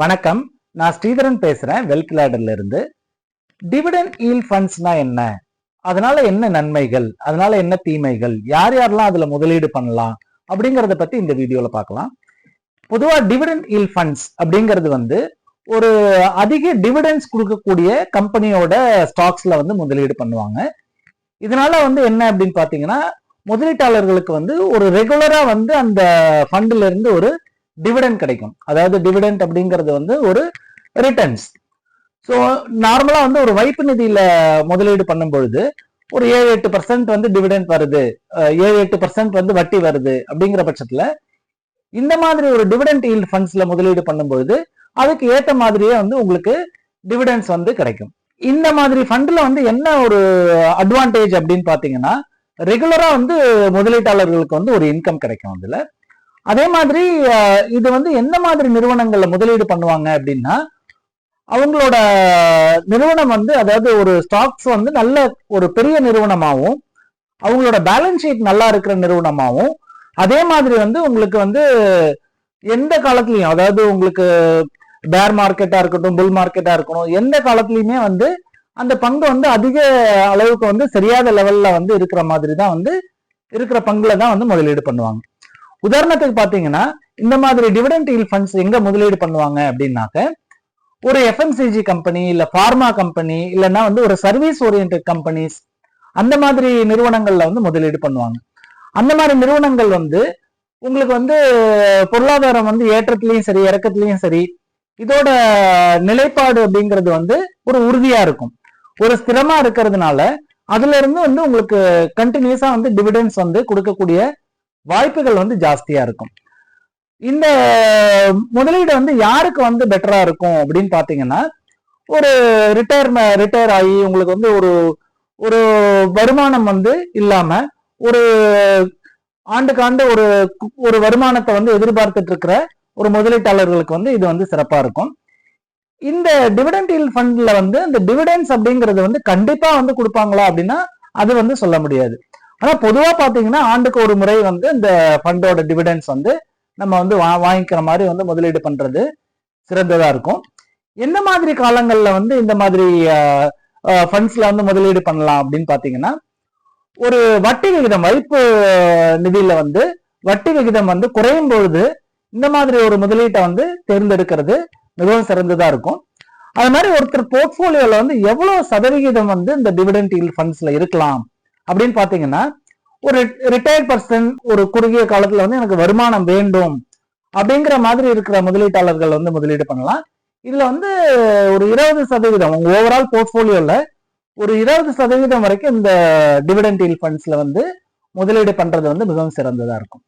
வணக்கம். நான் ஸ்ரீதரன் பேசுறேன் வெல்த் லேடர்ல இருந்து. டிவிடன் ஈல் ஃபண்ட்ஸ்னா என்ன? அதனால என்ன நன்மைகள்? அதனால என்ன தீமைகள்? யார் யாரெல்லாம் அதுல முதலீடு பண்ணலாம்? அப்படிங்கறத பத்தி இந்த வீடியோல பார்க்கலாம். பொதுவா டிவிடன் ஈல் ஃபண்ட்ஸ் அப்படிங்கிறது வந்து ஒரு அதிக டிவிடென்ஸ் கொடுக்கக்கூடிய கம்பெனியோட ஸ்டாக்ஸ்ல வந்து முதலீடு பண்ணுவாங்க. இதனால வந்து என்ன அப்படின்னு பாத்தீங்கன்னா முதலீட்டாளர்களுக்கு வந்து ஒரு ரெகுலரா வந்து அந்த ஃபண்ட்ல இருந்து ஒரு டிவிடெண்ட் கிடைக்கும். அதாவது டிவிடெண்ட் அப்படிங்கிறது வந்து ஒரு ரிட்டர்ன்ஸ் ஸோ நார்மலாக வந்து ஒரு வைப்பு நிதியில முதலீடு பண்ணும் பொழுது ஒரு ஏழு எட்டு பர்சன்ட் வந்து டிவிடெண்ட் வருது. ஏழு எட்டு பர்சன்ட் வந்து வட்டி வருது அப்படிங்கிற பட்சத்துல இந்த மாதிரி ஒரு டிவிடெண்ட் ஈல்ட் ஃபண்ட்ஸ்ல முதலீடு பண்ணும்பொழுது அதுக்கு ஏற்ற மாதிரியே வந்து உங்களுக்கு டிவிடெண்ட்ஸ் வந்து கிடைக்கும். இந்த மாதிரி ஃபண்ட்ல வந்து என்ன ஒரு அட்வான்டேஜ் அப்படின்னு பாத்தீங்கன்னா ரெகுலரா வந்து முதலீட்டாளர்களுக்கு வந்து ஒரு இன்கம் கிடைக்கும் அதுல. அதே மாதிரி இது வந்து எந்த மாதிரி நிறுவனங்கள்ல முதலீடு பண்ணுவாங்க அப்படின்னா அவங்களோட நிறுவனம் வந்து அதாவது ஒரு ஸ்டாக்ஸ் வந்து நல்ல ஒரு பெரிய நிறுவனமாகவும் அவங்களோட பேலன்ஸ் ஷீட் நல்லா இருக்கிற நிறுவனமாகவும் அதே மாதிரி வந்து உங்களுக்கு வந்து எந்த காலத்துலையும் அதாவது உங்களுக்கு பேர் மார்க்கெட்டாக இருக்கட்டும் புல் மார்க்கெட்டாக இருக்கணும் எந்த காலத்துலையுமே வந்து அந்த பங்கு வந்து அதிக அளவுக்கு வந்து சரியாத லெவலில் வந்து இருக்கிற மாதிரி தான் வந்து இருக்கிற பங்குல தான் வந்து முதலீடு பண்ணுவாங்க. உதாரணத்துக்கு பாத்தீங்கன்னா இந்த மாதிரி டிவிடெண்ட் ஈல் ஃபண்ட்ஸ் எங்க முதலீடு பண்ணுவாங்க அப்படின்னாக்க ஒரு எஃப்எம்சிஜி கம்பெனி இல்ல ஃபார்மா கம்பெனி இல்லைன்னா வந்து ஒரு சர்வீஸ் ஓரியன்ட் கம்பெனிஸ் அந்த மாதிரி நிறுவனங்கள்ல வந்து முதலீடு பண்ணுவாங்க. அந்த மாதிரி நிறுவனங்கள் வந்து உங்களுக்கு வந்து பொருளாதாரம் வந்து ஏற்றத்துலயும் சரி இறக்கத்துலயும் சரி இதோட நிலைப்பாடு அப்படிங்கிறது வந்து ஒரு உறுதியா இருக்கும். ஒரு ஸ்திரமா இருக்கிறதுனால அதுல இருந்து வந்து உங்களுக்கு கண்டினியூஸா வந்து டிவிடென்ஸ் வந்து கொடுக்கக்கூடிய வாய்ப்புகள் வந்து ஜாஸ்தியா இருக்கும். இந்த முதலீடு வந்து யாருக்கு வந்து பெட்டரா இருக்கும் அப்படின்னு பாத்தீங்கன்னா ஒரு ரிட்டையர் ரிட்டையர் ஆகி உங்களுக்கு வந்து ஒரு ஒரு வருமானம் வந்து இல்லாம ஒரு ஆண்டுக்கு ஆண்டு ஒரு ஒரு வருமானத்தை வந்து எதிர்பார்த்துட்டு இருக்கிற ஒரு முதலீட்டாளர்களுக்கு வந்து இது வந்து சிறப்பா இருக்கும். இந்த டிவிடெண்ட் ஈல் ஃபண்ட்ல வந்து இந்த டிவிடெண்ட்ஸ் அப்படிங்கிறது வந்து கண்டிப்பா வந்து கொடுப்பாங்களா அப்படின்னா அது வந்து சொல்ல முடியாது. ஆனா பொதுவா பாத்தீங்கன்னா ஆண்டுக்கு ஒரு முறை வந்து இந்த ஃபண்டோட டிவிடெண்ட்ஸ் வந்து நம்ம வந்து வா- வாங்கிக்கிற மாதிரி வந்து முதலீடு பண்றது சிறந்ததா இருக்கும். என்ன மாதிரி காலங்கள்ல வந்து இந்த மாதிரி ஃபண்ட்ஸ்ல வந்து முதலீடு பண்ணலாம் அப்படின்னு பாத்தீங்கன்னா ஒரு வட்டி விகிதம் வைப்பு நிதியில வந்து வட்டி விகிதம் வந்து குறையும் பொழுது இந்த மாதிரி ஒரு முதலீட்டை வந்து தேர்ந்தெடுக்கிறது மிகவும் சிறந்ததா இருக்கும். அது மாதிரி ஒருத்தர் போர்ட்போலியோல வந்து எவ்வளவு சதவிகிதம் வந்து இந்த டிவிடெண்ட் ஃபண்ட்ஸ்ல இருக்கலாம் அப்படின்னு பாத்தீங்கன்னா ஒரு ரிட்டையர்ட் பர்சன் ஒரு குறுகிய காலத்துல வந்து எனக்கு வருமானம் வேண்டும் அப்படிங்கிற மாதிரி இருக்கிற முதலீட்டாளர்கள் வந்து முதலீடு பண்ணலாம். இதுல வந்து ஒரு இருபது சதவீதம் உங்க ஓவரால் போர்ட்போலியோல ஒரு இருபது சதவீதம் வரைக்கும் இந்த டிவிடெண்ட் ஈல் ஃபண்ட்ஸ்ல வந்து முதலீடு பண்றது வந்து மிகவும் சிறந்ததா இருக்கும்.